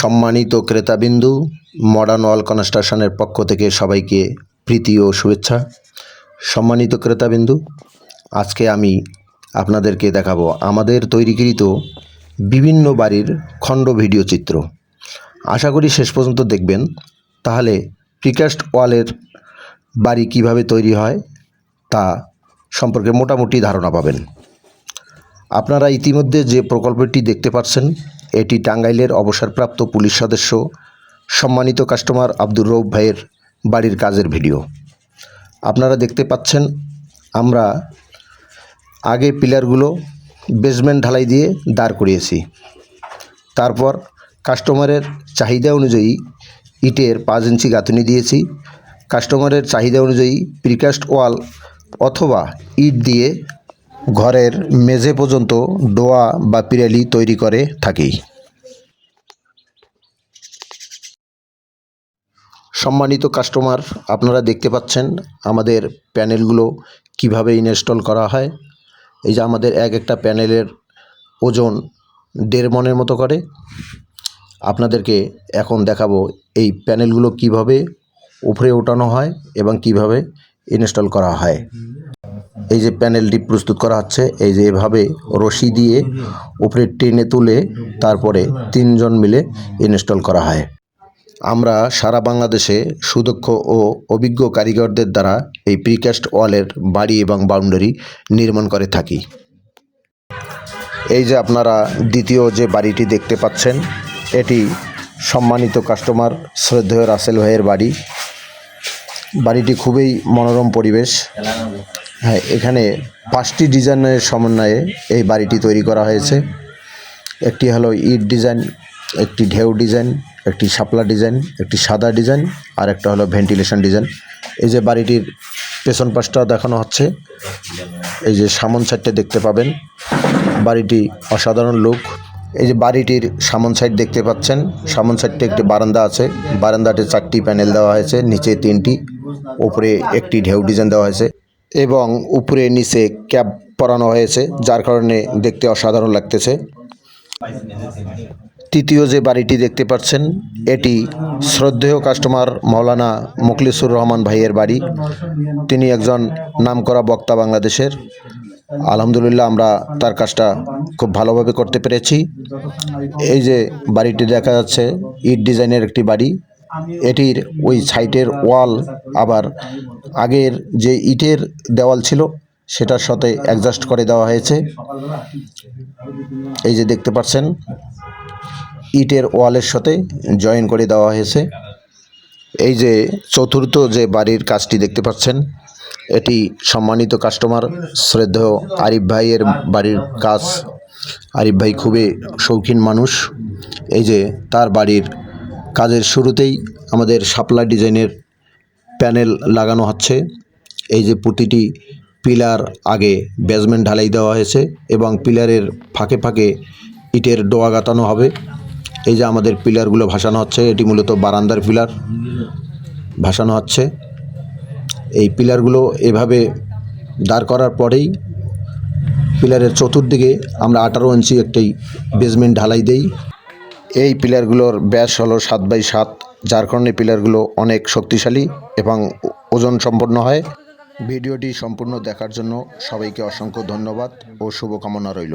সম্মানিত ক্রেতাবিন্দু মডার্ন ওয়াল কনস্ট্রাকশনের পক্ষ থেকে সবাইকে প্রীতি ও শুভেচ্ছা। সম্মানিত ক্রেতাবিন্দু, আজকে আমি আপনাদেরকে দেখাবো আমাদের তৈরিকৃত বিভিন্ন বাড়ির খণ্ড ভিডিও চিত্র। আশা করি শেষ পর্যন্ত দেখবেন। তাহলে প্রিকাস্ট ওয়ালের বাড়ি কীভাবে তৈরি হয়, তা সম্পর্কে মোটামুটি ধারণা পাবেন। আপনারা ইতিমধ্যে যে প্রকল্পটি দেখতে পাচ্ছেন এটি টাঙ্গাইলের অবসরপ্রাপ্ত পুলিশ সদস্য, সম্মানিত কাস্টমার আব্দুর রৌফ ভাইয়ের বাড়ির কাজের ভিডিও। আপনারা দেখতে পাচ্ছেন, আমরা আগে পিলারগুলো বেসমেন্ট ঢালাই দিয়ে দাঁড় করিয়েছি। তারপর কাস্টমারের চাহিদা অনুযায়ী ইটের পাঁচ ইঞ্চি গাঁথনি দিয়েছি। কাস্টমারের চাহিদা অনুযায়ী প্রিকাস্ট ওয়াল অথবা ইট দিয়ে ঘরের মেঝে পর্যন্ত ডোয়া বা পিরালি তৈরি করে থাকি। সম্মানিত কাস্টমার, আপনারা দেখতে পাচ্ছেন আমাদের প্যানেলগুলো কীভাবে ইনস্টল করা হয়। এই যে আমাদের এক একটা প্যানেলের ওজন দেড় মনের মতো করে। আপনাদেরকে এখন দেখাবো এই প্যানেলগুলো কীভাবে উপরে ওঠানো হয় এবং কীভাবে ইনস্টল করা হয়। এই যে প্যানেলটি প্রস্তুত করা হচ্ছে, এই যে এভাবে রশি দিয়ে উপরে টেনে তুলে তারপরে তিনজন মিলে ইনস্টল করা হয়। আমরা সারা বাংলাদেশে সুদক্ষ ও অভিজ্ঞ কারিগরদের দ্বারা এই প্রিকাস্ট ওয়ালের বাড়ি এবং বাউন্ডারি নির্মাণ করে থাকি। এই যে আপনারা দ্বিতীয় যে বাড়িটি দেখতে পাচ্ছেন, এটি সম্মানিত কাস্টমার শ্রদ্ধেয় রাসেল ভাইয়ের বাড়ি। বাড়িটি খুবই মনোরম পরিবেশ। হ্যাঁ এখানে পাঁচটি ডিজাইনের সমন্বয়ে এই বাড়িটি তৈরি করা হয়েছে। একটি হলো ইট ডিজাইন, একটি ঢেউ ডিজাইন, একটি শাপলা ডিজাইন, একটি সাদা ডিজাইন, আর একটা হলো ভেন্টিলেশন ডিজাইন। এই যে বাড়িটির পেছন পাশটা দেখানো হচ্ছে। এই যে সামন সাইডটা দেখতে পাবেন। বাড়িটি অসাধারণ লুক। এই যে বাড়িটির সামন সাইড দেখতে পাচ্ছেন। সামন সাইডটা একটি বারান্দা আছে। বারান্দাতে চারটি প্যানেল দেওয়া হয়েছে। নিচে তিনটি। উপরে একটি ঢেউ ডিজাইন দেওয়া হয়েছে এবং উপরে নিচে ক্যাপ পরানো হয়েছে, যার কারণে দেখতে অসাধারণ লাগতেছে। তৃতীয় যে বাড়িটি দেখতে পাচ্ছেন, এটি শ্রদ্ধেয় কাস্টমার মৌলানা মুখলিসুর রহমান ভাইয়ের বাড়ি। তিনি একজন নামকরা বক্তা বাংলাদেশের। আলহামদুলিল্লাহ, আমরা তার কাজটা খুব ভালোভাবে করতে পেরেছি। এই যে বাড়িটি দেখা যাচ্ছে, ইট ডিজাইনের একটি বাড়ি। এটির ওই সাইটের ওয়াল আবার আগের যে ইটের দেওয়াল ছিল সেটার সাথে অ্যাডজাস্ট করে দেওয়া হয়েছে। এই যে দেখতে পাচ্ছেন ইটের ওয়ালের সাথে জয়েন করে দেওয়া হয়েছে। এই যে চতুর্থ যে বাড়ির কাজটি দেখতে পাচ্ছেন এটি সম্মানিত কাস্টমার শ্রদ্ধেয় আরিফ ভাইয়ের বাড়ির কাজ। আরিফ ভাই খুবই শৌখিন মানুষ। এই যে তার বাড়ির কাজের শুরুতেই আমাদের শাপলা ডিজাইনের প্যানেল লাগানো হচ্ছে। এই যে প্রতিটি পিলার আগে বেজমেন্ট ঢালাই দেওয়া হয়েছে এবং পিলারের ফাঁকে ফাঁকে ইটের ডোয়া গাঁথানো হবে। এই যে আমাদের পিলারগুলো ভাসানো হচ্ছে, এটি মূলত বারান্দার পিলার ভাসানো হচ্ছে। এই পিলারগুলো এভাবে দাঁড় করার পরেই পিলারের চতুর্দিকে আমরা আঠারো ইঞ্চি একটি বেসমেন্ট ঢালাই দেই। এই পিলারগুলোর ব্যাস হলো সাত বাই সাত, যার কারণে পিলারগুলো অনেক শক্তিশালী এবং ওজন সম্পন্ন হয়। ভিডিওটি সম্পূর্ণ দেখার জন্য সবাইকে অসংখ্য ধন্যবাদ ও শুভকামনা রইল।